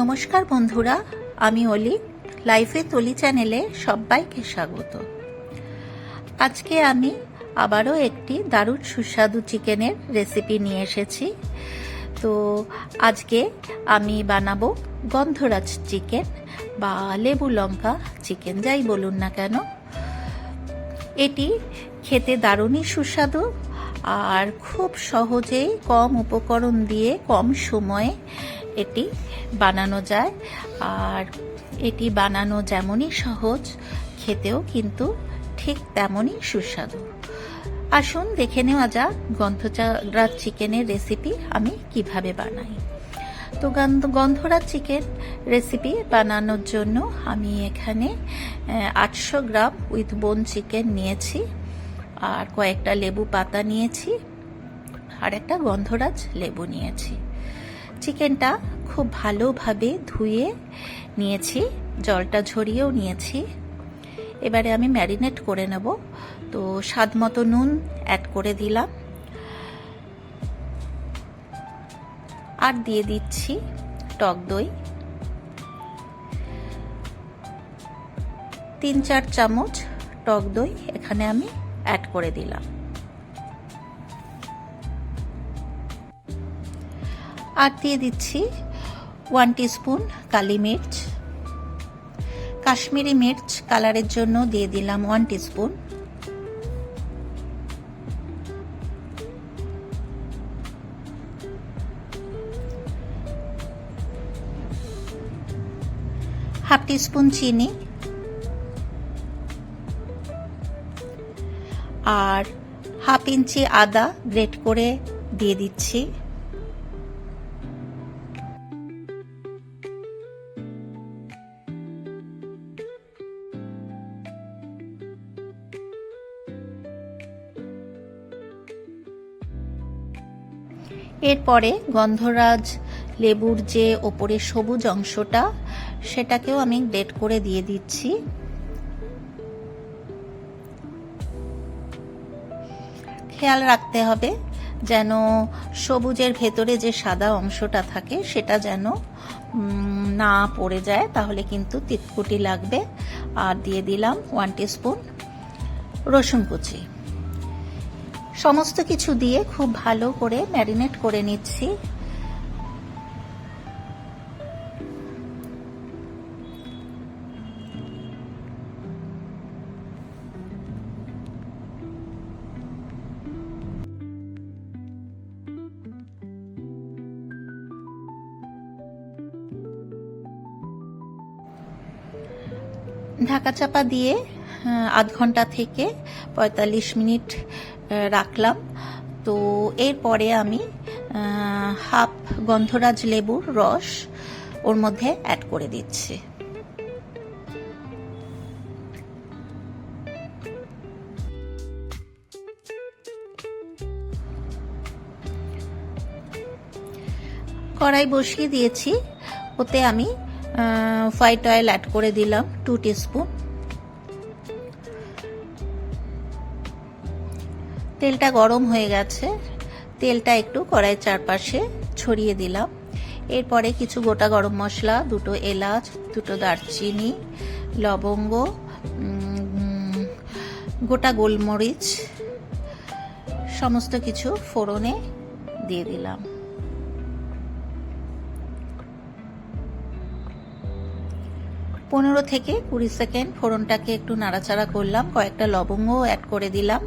নমস্কার বন্ধুরা, আমি অলি, লাইফে তলি চ্যানেলে সবাইকে স্বাগত। আজকে আমি আবারও একটি দারুণ সুস্বাদু চিকেনের রেসিপি নিয়ে এসেছি। তো আজকে আমি বানাবো গন্ধরাজ চিকেন বা লেবু লঙ্কা চিকেন, যাই বলুন না কেন। এটি খেতে দারুণই সুস্বাদু আর খুব সহজেই কম উপকরণ দিয়ে, কম সময়ে এটি বানানো যায়। আর এটি বানানো যেমনই সহজ, খেতেও কিন্তু ঠিক তেমনই সুস্বাদু। আসুন দেখে নেওয়া যাক গন্ধরাজ চিকেনের রেসিপি আমি কীভাবে বানাই। তো গন্ধরাজ চিকেন রেসিপি বানানোর জন্য আমি এখানে আটশো গ্রাম উইথ বোন চিকেন নিয়েছি, আর কয়েকটা লেবু পাতা নিয়েছি, আর একটা গন্ধরাজ লেবু নিয়েছি। চিকেনটা খুব ভালোভাবে ধুয়ে নিয়েছি, জলটা ঝরিয়েও নিয়েছি। এবারে আমি ম্যারিনেট করে নেব। তো স্বাদ মতো নুন অ্যাড করে দিলাম। আর দিয়ে দিচ্ছি টক দই। তিন চার চামচ টক দই এখানে আমি অ্যাড করে দিলাম। আর দিয়ে দিচ্ছি ওয়ান স্পুন কালি মির্চ। কাশ্মীরি মির্চ কালারের জন্য দিয়ে দিলাম ওয়ান স্পুন হাফ স্পুন চিনি। আর হাফ ইঞ্চি আদা গ্রেট করে দিয়ে দিচ্ছি। এরপরে গন্ধরাজ লেবুর যে ওপরে সবুজ অংশটা, সেটাকেও আমি গ্রেট করে দিয়ে দিচ্ছি। খেয়াল রাখতে হবে যেন সবুজের ভেতরে যে সাদা অংশটা থাকে, সেটা যেন না পড়ে যায়, তাহলে কিন্তু তিতকুটি লাগবে। আর দিয়ে দিলাম ওয়ান টি স্পুন রসুন কুচি। সমস্ত কিছু দিয়ে খুব ভালো করে ম্যারিনেট করে নিচ্ছি। ঢাকা চাপা দিয়ে আধ ঘণ্টা থেকে পঁয়তাল্লিশ মিনিট রাখলাম। তো এরপরে আমি হাফ গন্ধরাজ লেবুর রস ওর মধ্যে অ্যাড করে দিচ্ছি। কড়াই বসিয়ে দিয়েছি, ওতে আমি হোয়াইট অয়েল অ্যাড করে দিলাম টু টিস্পুন তেলটা গরম হয়ে গেছে। তেলটা একটু কড়াই চারপাশে ছড়িয়ে দিলাম। এরপরে কিছু গোটা গরম মশলা, দুটো এলাচ, দুটো দারচিনি, লবঙ্গ গোটা গোলমরিচ, সমস্ত কিছু ফোড়নে দিয়ে দিলাম। পনেরো থেকে কুড়ি সেকেন্ড ফোড়নটাকে একটু নাড়াচাড়া করলাম। কয়েকটা লবঙ্গ অ্যাড করে দিলাম।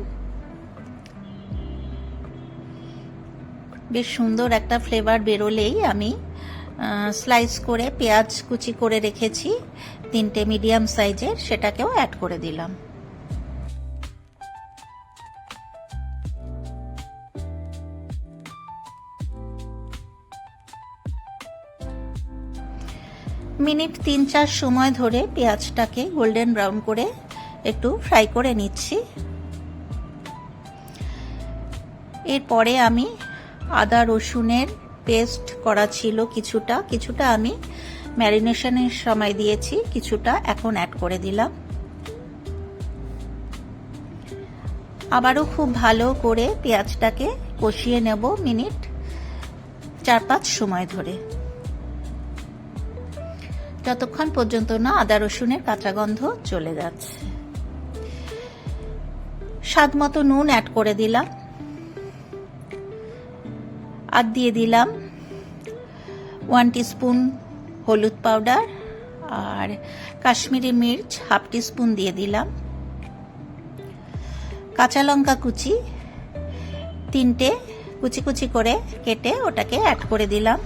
বেশ সুন্দর একটা ফ্লেভার বেরোলেই আমি স্লাইস করে পেঁয়াজ কুচি করে রেখেছি, তিনটে মিডিয়াম সাইজের সেটাকেও অ্যাড করে দিলাম। মিনিট তিন চার সময় ধরে পেঁয়াজটাকে গোল্ডেন ব্রাউন করে একটু ফ্রাই করে নিচ্ছি। এরপরে আমি আদা রসুনের পেস্ট করা ছিল কিছুটা। কিছুটা আমি ম্যারিনেশনের সময় দিয়েছি, কিছুটা এখন অ্যাড করে দিলাম। আবারও খুব ভালো করে পেঁয়াজটাকে কষিয়ে নেব মিনিট চার পাঁচ সময় ধরে। যতক্ষণ পর্যন্ত না আদা রসুনের কাঁচা গন্ধ চলে যাচ্ছে। স্বাদ মতো নুন অ্যাড করে দিলাম। আর দিয়ে দিলাম ওয়ান স্পুন হলুদ পাউডার আর কাশ্মীরি মির্চ হাফ স্পুন দিয়ে দিলাম। কাঁচা লঙ্কা কুচি তিনটে কুচি কুচি করে কেটে ওটাকে অ্যাড করে দিলাম।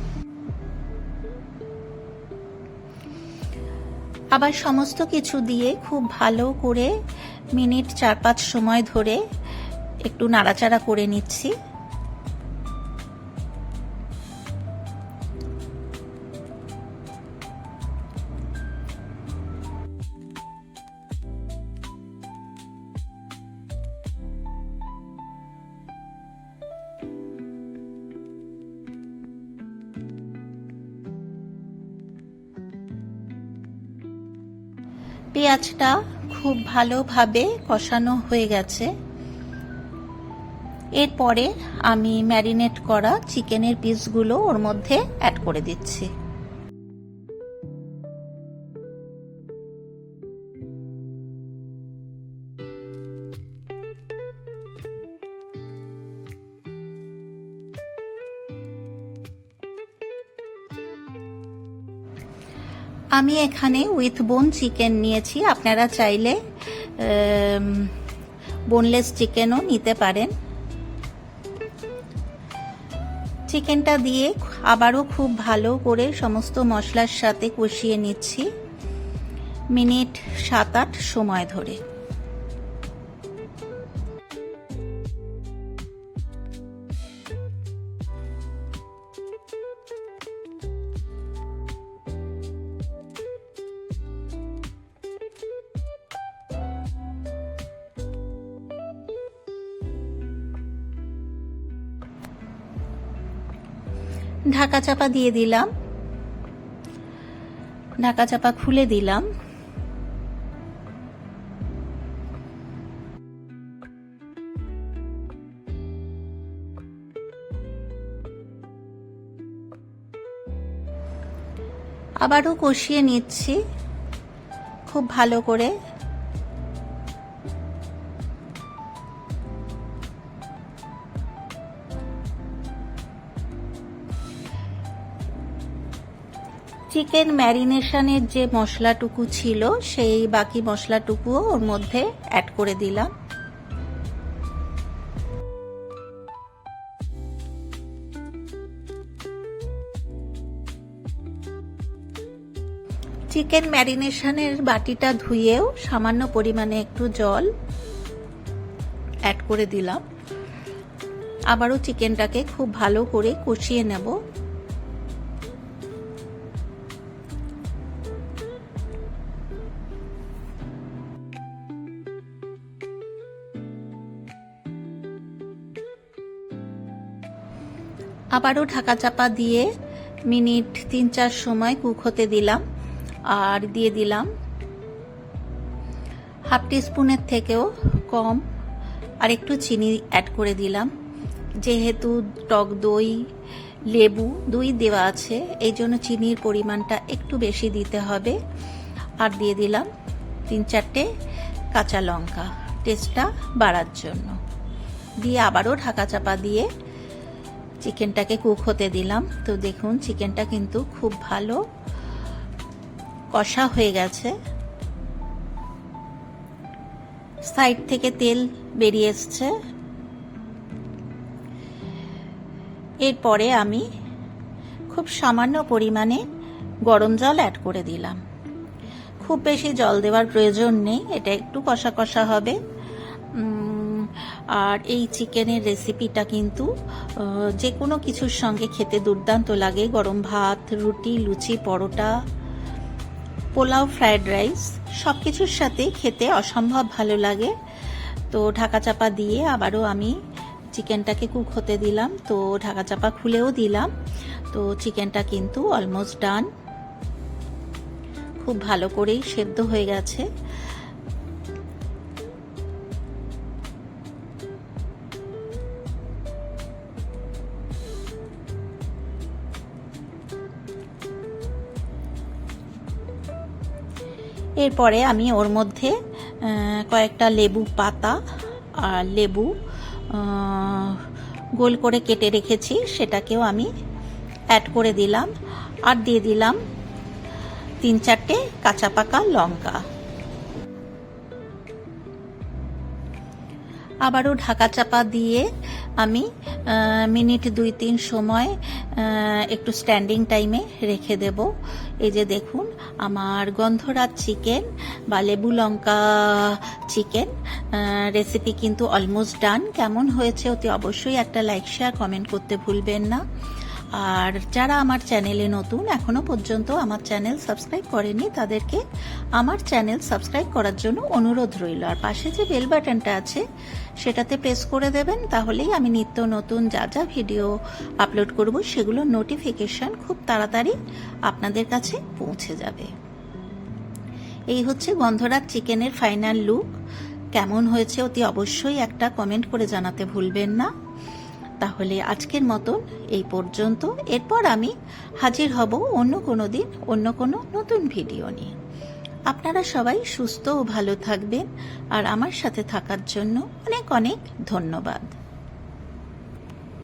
আবার সমস্ত কিছু দিয়ে খুব ভালো করে মিনিট চার পাঁচ সময় ধরে একটু নাড়াচাড়া করে নিচ্ছি। পেঁয়াজটা খুব ভালোভাবে কষানো হয়ে গেছে। এরপরে আমি ম্যারিনেট করা চিকেনের পিসগুলো ওর মধ্যে অ্যাড করে দিচ্ছি। আমি এখানে উইথ বোন চিকেন নিয়েছি। আপনারা চাইলে বোনলেস চিকেনও নিতে পারেন। চিকেনটা দিয়ে আবারও খুব ভালো করে সমস্ত মশলার সাথে কষিয়ে নিচ্ছি। মিনিট সাত আট সময় ধরে। ঢাকা চাপা দিয়ে দিলাম। ঢাকা চাপা খুলে দিলাম। আবারও কষিয়ে নিচ্ছি। খুব ভালো করে চিকেন ম্যারিনেশনের যে মশলাটুকু ছিল, সেই বাকি মশলাটুকুও ওর মধ্যে অ্যাড করে দিলাম। চিকেন ম্যারিনেশনের বাটিটা ধুয়েও সামান্য পরিমাণে একটু জল অ্যাড করে দিলাম। আবারও চিকেনটাকে খুব ভালো করে কষিয়ে নেব। আবারও ঢাকা চাপা দিয়ে মিনিট তিন চার সময় কুক হতে দিলাম আর দিয়ে দিলাম হাফ স্পুনের থেকেও কম আর একটু চিনি অ্যাড করে দিলাম। যেহেতু টক দই, লেবু দুই দেওয়া আছে, এই জন্য চিনির পরিমাণটা একটু বেশি দিতে হবে। আর দিয়ে দিলাম তিন চারটে কাঁচা লঙ্কা। টেস্টটা বাড়ার জন্য। দিয়ে আবারও ঢাকা চাপা দিয়ে চিকেনটাকে কুক হতে দিলাম। তো দেখুন, চিকেনটা কিন্তু খুব ভালো কষা হয়ে গেছে। সাইড থেকে তেল বেরিয়ে এসছে। এরপরে আমি খুব সামান্য পরিমাণে গরম জল অ্যাড করে দিলাম। খুব বেশি জল দেওয়ার প্রয়োজন নেই, এটা একটু কষা কষা হবে। আর এই চিকেনের রেসিপিটা কিন্তু যে কোনো কিছুর সঙ্গে খেতে দুর্দান্ত লাগে। গরম ভাত, রুটি, লুচি, পরোটা, পোলাও ফ্রায়েড রাইস সব কিছুর সাথে খেতে অসম্ভব ভালো লাগে। তো ঢাকা চাপা দিয়ে আবারও আমি চিকেনটাকে কুক হতে দিলাম। তো ঢাকা চাপা খুলেও দিলাম। তো চিকেনটা কিন্তু অলমোস্ট ডান খুব ভালো করেই সেদ্ধ হয়ে গেছে। এরপরে আমি ওর মধ্যে কয়েকটা লেবু পাতা আর লেবু গোল করে কেটে রেখেছি। সেটাকেও আমি অ্যাড করে দিলাম আর দিয়ে দিলাম তিন চারটে কাঁচা পাকা লঙ্কা। আবারও ঢাকা চাপা দিয়ে আমি মিনিট দুই তিন সময় একটু স্ট্যান্ডিং টাইমে রেখে দেব। এই যে দেখুন, আমার গন্ধরাজ চিকেন বা লেবু লঙ্কা চিকেন রেসিপি কিন্তু অলমোস্ট ডান কেমন হয়েছে অতি অবশ্যই একটা লাইক শেয়ার কমেন্ট করতে ভুলবেন না। আর যারা আমার চ্যানেলে নতুন, এখনও পর্যন্ত আমার চ্যানেল সাবস্ক্রাইব করেনি তাদেরকে আমার চ্যানেল সাবস্ক্রাইব করার জন্য অনুরোধ রইল। আর পাশে যে বেল বাটনটা আছে, সেটাতে প্রেস করে দেবেন, তাহলেই আমি নিত্য নতুন যা যা ভিডিও আপলোড করব, সেগুলোর নোটিফিকেশন খুব তাড়াতাড়ি আপনাদের কাছে পৌঁছে যাবে। এই হচ্ছে গন্ধরাজ চিকেনের ফাইনাল লুক। কেমন হয়েছে অতি অবশ্যই একটা কমেন্ট করে জানাতে ভুলবেন না। তাহলে আজকের মতন এই পর্যন্ত। এরপর আমি হাজির হব অন্য কোনো দিন, অন্য কোনো নতুন ভিডিও নিয়ে। আপনারা সবাই সুস্থ ও ভালো থাকবেন আর আমার সাথে থাকার জন্য অনেক অনেক ধন্যবাদ।